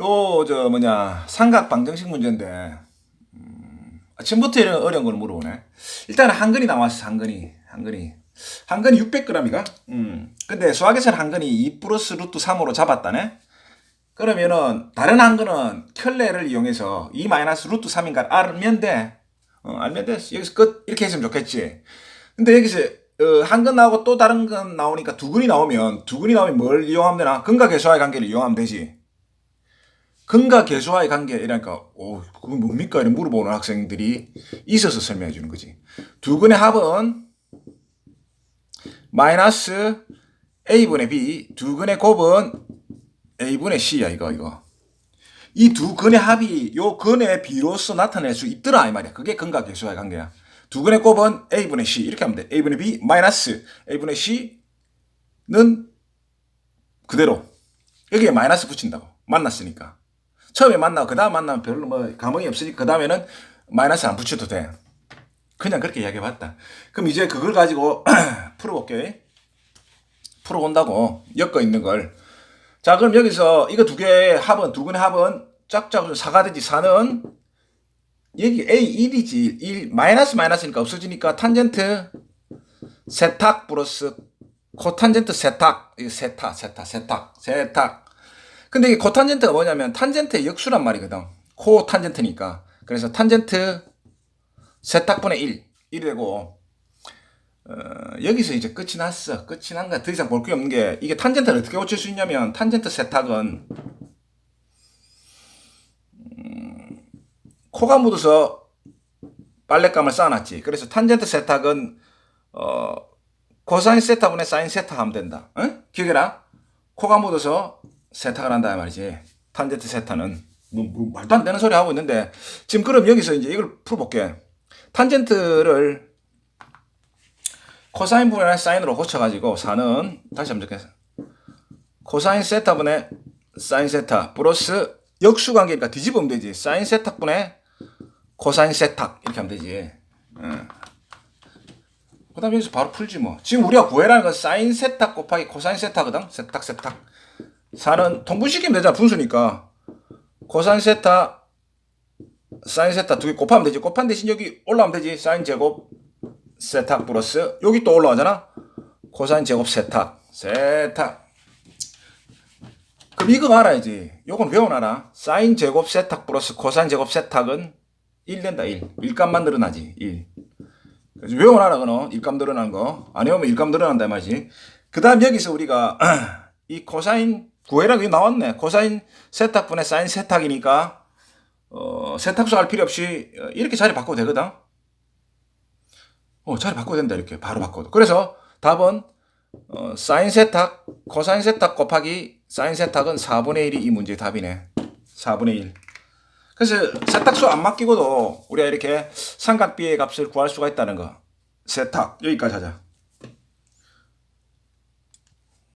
요, 저, 뭐냐, 삼각 방정식 문제인데, 음, 아침부터 이런 어려운 걸 물어보네. 일단 한 근이 나왔어, 한 근이. 한 근이. 한 근이 600g이가? 음. 근데 수학에서는 한 근이 2 플러스 루트 3으로 잡았다네? 그러면은, 다른 한 근은 켤레를 이용해서 2 마이너스 루트 3인가 알면 돼. 어, 알면 돼. 여기서 끝. 이렇게 했으면 좋겠지. 근데 여기서, 어, 한근 나오고 또 다른 건 나오니까 두 근이 나오면, 두 근이 나오면 뭘 이용하면 되나? 근과 계수와의 관계를 이용하면 되지. 근과 계수와의 관계 이러니까 오 그건 뭡니까? 이런 물어보는 학생들이 있어서 설명해 주는 거지. 두 근의 합은 마이너스 a분의 b 두 근의 곱은 a분의 c야 이거 이거. 이 두 근의 합이 요 근의 비로서 나타낼 수 있더라 이 말이야. 그게 근과 계수와의 관계야. 두 근의 곱은 a분의 c 이렇게 하면 돼. A분의 b 마이너스 a분의 c는 그대로. 여기에 마이너스 붙인다고. 만났으니까 처음에 만나고 그 다음 만나면 별로 뭐 감흥이 없으니까 그 다음에는 마이너스 안 붙여도 돼. 그냥 그렇게 이야기해봤다. 그럼 이제 그걸 가지고 풀어볼게. 풀어본다고 엮어 있는 걸. 자 그럼 여기서 이거 두 개의 합은 두 근의 합은 짝짝 4가 되지 4는 여기 A 1이지 1 마이너스 마이너스니까 없어지니까 탄젠트 세탁 플러스 코탄젠트 세탁 세타 세타 세탁 세탁 근데 이게 코탄젠트가 뭐냐면 탄젠트의 역수란 말이거든. 코 탄젠트니까. 그래서 탄젠트 세탁분의 1. 1이 되고, 어, 여기서 이제 끝이 났어. 끝이 난 거야. 더 이상 볼 게 없는 게, 이게 탄젠트를 어떻게 고칠 수 있냐면, 탄젠트 세탁은, 음, 코가 묻어서 빨랫감을 쌓아놨지. 그래서 탄젠트 세탁은, 어, 코사인 세타분의 사인 세타 하면 된다. 응? 기억해라. 코가 묻어서 세탁을 한다 말이지. 탄젠트 세타는 뭐, 뭐 말도 안 되는 소리 하고 있는데 지금 그럼 여기서 이제 이걸 풀어볼게. 탄젠트를 코사인 분의 사인으로 고쳐가지고 4는 다시 한번 적겠어. 코사인 세타 분의 사인 세타 플러스 역수 관계니까 뒤집으면 되지. 사인 세탁 분의 코사인 세탁 이렇게 하면 되지. 응. 그 다음에 여기서 바로 풀지 뭐. 지금 우리가 구해라는 건 사인 세탁 곱하기 코사인 세타거든. 세탁 세탁. 4는 통분시키면 되잖아. 분수니까. 코사인 세타, 사인 세타 두 개 곱하면 되지. 곱한 대신 여기 올라오면 되지. 사인 제곱 세탁 플러스 여기 또 올라가잖아. 코사인 제곱 세탁. 세탁. 그럼 이거 알아야지. 요건 외워놔라. 사인 제곱 세탁 플러스 코사인 제곱 세탁은 1 된다. 1. 일감만 늘어나지. 1. 그래서 외워놔라. 그는 일감 늘어난 거. 안 외우면 일감 늘어난다. 이 말이지. 그 다음 여기서 우리가 이 코사인 구해라 그게 나왔네. 코사인 세탁분의 사인 세탁이니까 어, 세탁수 할 필요 없이 어, 이렇게 자리 바꿔도 되거든. 어, 자리 바꿔도 된다 이렇게 바로 바꿔도. 그래서 답은 어, 사인 세탁, 코사인 세탁 곱하기 사인 세탁은 4분의 1이 이 문제의 답이네. 4분의 1. 그래서 세탁수 안 맡기고도 우리가 이렇게 삼각비의 값을 구할 수가 있다는 거. 세탁 여기까지 하자.